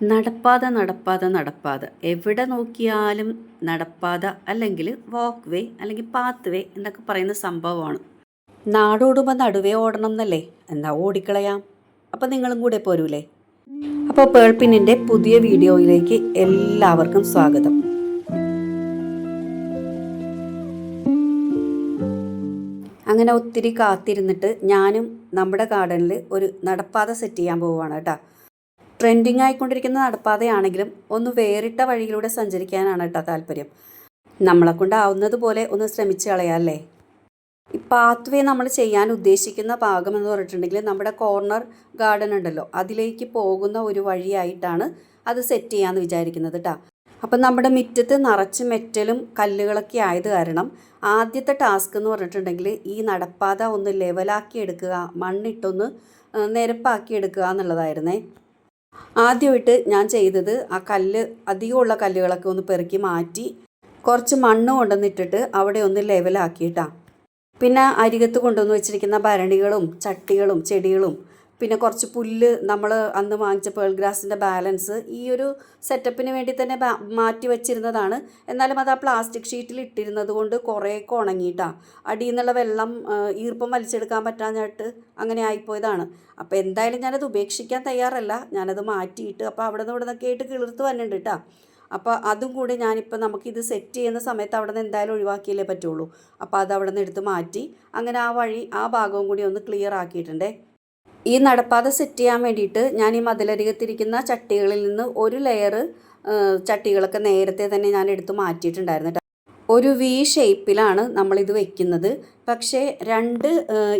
നടപ്പാത നടപ്പാത നടപ്പാത. എവിടെ നോക്കിയാലും നടപ്പാത അല്ലെങ്കിൽ വാക്ക് വേ അല്ലെങ്കിൽ പാത്ത് വേ എന്നൊക്കെ പറയുന്ന സംഭവമാണ്. നാടോടുമ്പോൾ നടുവേ ഓടണം എന്നല്ലേ? എന്നാ ഓടിക്കളയാം. അപ്പം നിങ്ങളും കൂടെ പോരൂലേ? അപ്പോൾ പേൾപ്പിന്നിന്റെ പുതിയ വീഡിയോയിലേക്ക് എല്ലാവർക്കും സ്വാഗതം. അങ്ങനെ ഒത്തിരി കാത്തിരുന്നിട്ട് ഞാനും നമ്മുടെ ഗാർഡനിൽ ഒരു നടപ്പാത സെറ്റ് ചെയ്യാൻ പോവുകയാണ് കേട്ടോ. ട്രെൻഡിങ് ആയിക്കൊണ്ടിരിക്കുന്ന നടപ്പാതയാണെങ്കിലും ഒന്ന് വേറിട്ട വഴിയിലൂടെ സഞ്ചരിക്കാനാണ് കേട്ടോ താല്പര്യം. നമ്മളെ കൊണ്ടാവുന്നത് പോലെ ഒന്ന് ശ്രമിച്ച് കളയാല്ലേ ഈ പാത്ത് വേ നമ്മൾ ചെയ്യാൻ ഉദ്ദേശിക്കുന്ന ഭാഗം എന്ന് പറഞ്ഞിട്ടുണ്ടെങ്കിൽ നമ്മുടെ കോർണർ ഗാർഡൻ ഉണ്ടല്ലോ. അതിലേക്ക് പോകുന്ന ഒരു വഴിയായിട്ടാണ് അത് സെറ്റ് ചെയ്യാമെന്ന് വിചാരിക്കുന്നത് കേട്ടോ അപ്പം നമ്മുടെ മുറ്റത്ത് നിറച്ച് മെറ്റലും കല്ലുകളൊക്കെ ആയത് കാരണം ആദ്യത്തെ ടാസ്ക് എന്ന് പറഞ്ഞിട്ടുണ്ടെങ്കിൽ ഈ നടപ്പാത ഒന്ന് ലെവലാക്കി എടുക്കുക മണ്ണിട്ടൊന്ന് നിരപ്പാക്കി എടുക്കുക എന്നുള്ളതായിരുന്നേ. ആദ്യമായിട്ട് ഞാൻ ചെയ്തത് ആ കല്ല് അധികമുള്ള കല്ലുകളൊക്കെ ഒന്ന് പെറുക്കി മാറ്റി കുറച്ച് മണ്ണ് കൊണ്ടുവന്നിട്ടിട്ട് അവിടെ ഒന്ന് ലെവലാക്കിയിട്ടാണ് പിന്നെ അരികത്ത് കൊണ്ടുവന്ന് വെച്ചിരിക്കുന്ന ഭരണികളും ചട്ടികളും ചെടികളും പിന്നെ കുറച്ച് പുല്ല് നമ്മൾ അന്ന് വാങ്ങിച്ച പേൾ ഗ്രാസിന്റെ ബാലൻസ് ഈ ഒരു സെറ്റപ്പിന് വേണ്ടി തന്നെ മാറ്റി വെച്ചിരുന്നതാണ്. എന്നാലും അത് ആ പ്ലാസ്റ്റിക് ഷീറ്റിൽ ഇട്ടിരുന്നത് കൊണ്ട് കുറേയൊക്കെ ഉണങ്ങിയിട്ടാണ് അടിയിൽ നിന്നുള്ള വെള്ളം ഈർപ്പം വലിച്ചെടുക്കാൻ പറ്റാഞ്ഞിട്ട് അങ്ങനെ ആയിപ്പോയതാണ്. അപ്പോൾ എന്തായാലും ഞാനത് ഉപേക്ഷിക്കാൻ തയ്യാറല്ല. ഞാനത് മാറ്റിയിട്ട് അപ്പോൾ അവിടെ നിന്ന് ഇവിടെ നിന്നൊക്കെ ആയിട്ട് കിളിർത്ത് വന്നിട്ടുണ്ട് കേട്ടോ അപ്പോൾ അതും കൂടി ഞാനിപ്പോൾ നമുക്കിത് സെറ്റ് ചെയ്യുന്ന സമയത്ത് അവിടെ നിന്ന് എന്തായാലും ഒഴിവാക്കിയല്ലേ പറ്റുള്ളൂ. അപ്പോൾ അത് അവിടെ നിന്ന് എടുത്ത് മാറ്റി അങ്ങനെ ആ വഴി ആ ഭാഗവും കൂടി ഒന്ന് ക്ലിയർ ആക്കിയിട്ടുണ്ടേ. ഈ നടപ്പാത സെറ്റ് ചെയ്യാൻ വേണ്ടിയിട്ട് ഞാൻ ഈ മതിലരികത്തിരിക്കുന്ന ചട്ടികളിൽ നിന്ന് ഒരു ലെയർ ചട്ടികളൊക്കെ നേരത്തെ തന്നെ ഞാൻ എടുത്ത് മാറ്റിയിട്ടുണ്ടായിരുന്നു ട്ടോ. ഒരു വി ഷേപ്പിലാണ് നമ്മളിത് വെക്കുന്നത് പക്ഷേ രണ്ട്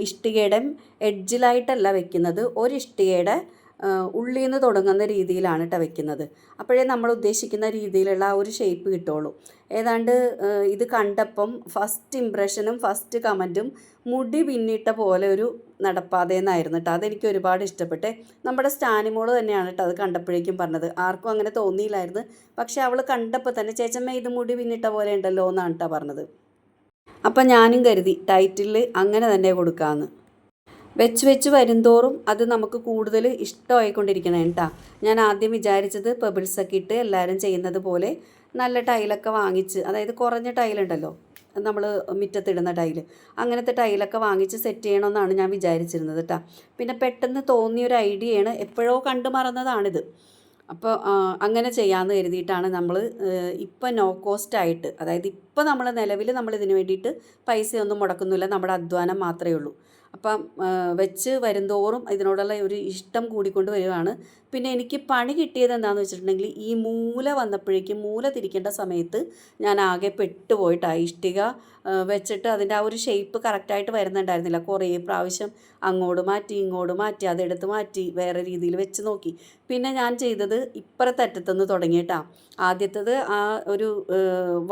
ഇഷ്ടികയുടെ എഡ്ജിലായിട്ടല്ല വെക്കുന്നത് ഒരു ഇഷ്ടികയുടെ ഉള്ളിൽ നിന്ന് തുടങ്ങുന്ന രീതിയിലാണ് കേട്ടോ വെക്കുന്നത്. അപ്പോഴേ നമ്മൾ ഉദ്ദേശിക്കുന്ന രീതിയിലുള്ള ആ ഒരു ഷേപ്പ് കിട്ടുള്ളൂ. ഏതാണ്ട് ഇത് കണ്ടപ്പം ഫസ്റ്റ് ഇമ്പ്രഷനും ഫസ്റ്റ് കമന്റും മുടി പിന്നിട്ട പോലെ ഒരു നടപ്പാതയെന്നായിരുന്നു കേട്ടോ അതെനിക്ക് ഒരുപാട് ഇഷ്ടപ്പെട്ടെ. നമ്മുടെ സ്റ്റാനിമോൾ തന്നെയാണ് കേട്ടോ അത് കണ്ടപ്പോഴേക്കും പറഞ്ഞത്. ആർക്കും അങ്ങനെ തോന്നിയില്ലായിരുന്നു. പക്ഷേ അവൾ കണ്ടപ്പോൾ തന്നെ ചേച്ചമ്മ ഇത് മുടി പിന്നിട്ട പോലെ ഉണ്ടല്ലോ എന്നാണ് കേട്ടോ പറഞ്ഞത്. അപ്പം ഞാനും കരുതി ടൈറ്റിൽ അങ്ങനെ തന്നെ കൊടുക്കാമെന്ന് വെച്ച് വെച്ച് വരുംതോറും അത് നമുക്ക് കൂടുതൽ ഇഷ്ടമായിക്കൊണ്ടിരിക്കണം കേട്ടോ. ഞാൻ ആദ്യം വിചാരിച്ചത് പെബിൾസൊക്കെ ഇട്ട് എല്ലാവരും ചെയ്യുന്നത് പോലെ നല്ല ടൈലൊക്കെ വാങ്ങിച്ച് അതായത് കുറഞ്ഞ ടൈലുണ്ടല്ലോ നമ്മൾ മുറ്റത്തിടുന്ന ടൈൽ അങ്ങനത്തെ ടൈലൊക്കെ വാങ്ങിച്ച് സെറ്റ് ചെയ്യണമെന്നാണ് ഞാൻ വിചാരിച്ചിരുന്നത് കേട്ടോ. പിന്നെ പെട്ടെന്ന് തോന്നിയൊരു ഐഡിയയാണ് എപ്പോഴോ കണ്ടു മറന്നതാണിത്. അപ്പോൾ അങ്ങനെ ചെയ്യാമെന്ന് കരുതിയിട്ടാണ് നമ്മൾ ഇപ്പം നോ കോസ്റ്റ് ആയിട്ട് അതായത് ഇപ്പം നമ്മൾ നിലവിൽ നമ്മൾ ഇതിന് വേണ്ടിയിട്ട് പൈസയൊന്നും മുടക്കുന്നില്ല നമ്മുടെ അധ്വാനം മാത്രമേ ഉള്ളൂ. അപ്പം വെച്ച് വരുന്തോറും ഇതിനോടുള്ള ഒരു ഇഷ്ടം കൂടിക്കൊണ്ട് വരികയാണ്. പിന്നെ എനിക്ക് പണി കിട്ടിയത് എന്താണെന്ന് വെച്ചിട്ടുണ്ടെങ്കിൽ ഈ മൂല വന്നപ്പോഴേക്കും മൂല തിരിക്കേണ്ട സമയത്ത് ഞാൻ ആകെ പെട്ടുപോയിട്ടാണ് ഇഷ്ടിക വെച്ചിട്ട് അതിന്റെ ആ ഒരു ഷേപ്പ് കറക്റ്റായിട്ട് വരുന്നുണ്ടായിരുന്നില്ല. കുറേ പ്രാവശ്യം അങ്ങോട്ട് മാറ്റി ഇങ്ങോട്ട് മാറ്റി അതെടുത്ത് മാറ്റി വേറെ രീതിയിൽ വെച്ച് നോക്കി. പിന്നെ ഞാൻ ചെയ്തത് ഇപ്പുറത്തെ അറ്റത്തുനിന്ന് തുടങ്ങിയിട്ടാ. ആദ്യത്തത് ആ ഒരു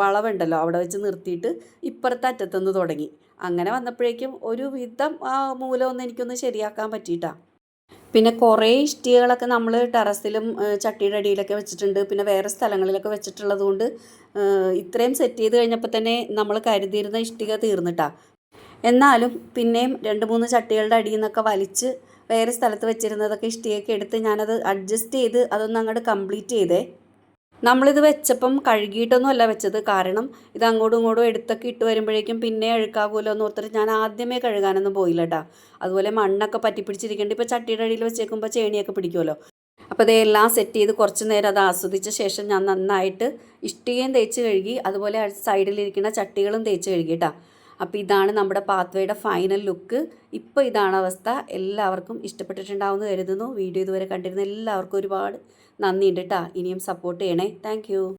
വളവുണ്ടല്ലോ അവിടെ വെച്ച് നിർത്തിയിട്ട് ഇപ്പുറത്തെ അറ്റത്തുനിന്ന് തുടങ്ങി. അങ്ങനെ വന്നപ്പോഴേക്കും ഒരു വിധം ആ മൂലമൊന്നും എനിക്കൊന്ന് ശരിയാക്കാൻ പറ്റിയിട്ടാ. പിന്നെ കുറേ ഇഷ്ടികളൊക്കെ നമ്മൾ ടെറസിലും ചട്ടിയുടെ അടിയിലൊക്കെ വെച്ചിട്ടുണ്ട്. പിന്നെ വേറെ സ്ഥലങ്ങളിലൊക്കെ വെച്ചിട്ടുള്ളത് കൊണ്ട് ഇത്രയും സെറ്റ് ചെയ്ത് കഴിഞ്ഞപ്പോൾ തന്നെ നമ്മൾ കരുതിയിരുന്ന ഇഷ്ടിക തീർന്നിട്ടാ. എന്നാലും പിന്നെയും രണ്ട് മൂന്ന് ചട്ടികളുടെ അടിയിൽ നിന്നൊക്കെ വലിച്ച് വേറെ സ്ഥലത്ത് വെച്ചിരുന്നതൊക്കെ ഇഷ്ടികയൊക്കെ എടുത്ത് ഞാനത് അഡ്ജസ്റ്റ് ചെയ്ത് അതൊന്ന് അങ്ങോട്ട് കംപ്ലീറ്റ് ചെയ്തേ. നമ്മളിത് വെച്ചപ്പം കഴുകിയിട്ടൊന്നും അല്ല വെച്ചത്. കാരണം ഇത് അങ്ങോട്ടും ഇങ്ങോട്ടും എടുത്തൊക്കെ ഇട്ട് വരുമ്പോഴേക്കും പിന്നെ അഴുക്കാകുമല്ലോ എന്ന് ഓർത്തിട്ട് ഞാൻ ആദ്യമേ കഴുകാനൊന്നും പോയില്ല കേട്ടോ അതുപോലെ മണ്ണൊക്കെ പറ്റിപ്പിടിച്ചിരിക്കേണ്ട. ഇപ്പോൾ ചട്ടിയുടെ അടിയിൽ വെച്ചേക്കുമ്പോൾ ചേണിയൊക്കെ പിടിക്കുമല്ലോ അപ്പോൾ ഇതെല്ലാം സെറ്റ് ചെയ്ത് കുറച്ച് നേരം അത് ആസ്വദിച്ച ശേഷം ഞാൻ നന്നായിട്ട് ഇഷ്ടികയും തേച്ച് കഴുകി അതുപോലെ സൈഡിലിരിക്കുന്ന ചട്ടികളും തേച്ച് കഴുകി കേട്ടോ അപ്പോൾ ഇതാണ് നമ്മുടെ പാത്വേയുടെ ഫൈനൽ ലുക്ക്. ഇപ്പോൾ ഇതാണ് അവസ്ഥ. എല്ലാവർക്കും ഇഷ്ടപ്പെട്ടിട്ടുണ്ടാവുമെന്ന് കരുതുന്നു. വീഡിയോ ഇതുവരെ കണ്ടിരുന്ന എല്ലാവർക്കും ഒരുപാട് നന്ദിയുണ്ട് കേട്ടോ ഇനിയും സപ്പോർട്ട് ചെയ്യണേ. താങ്ക്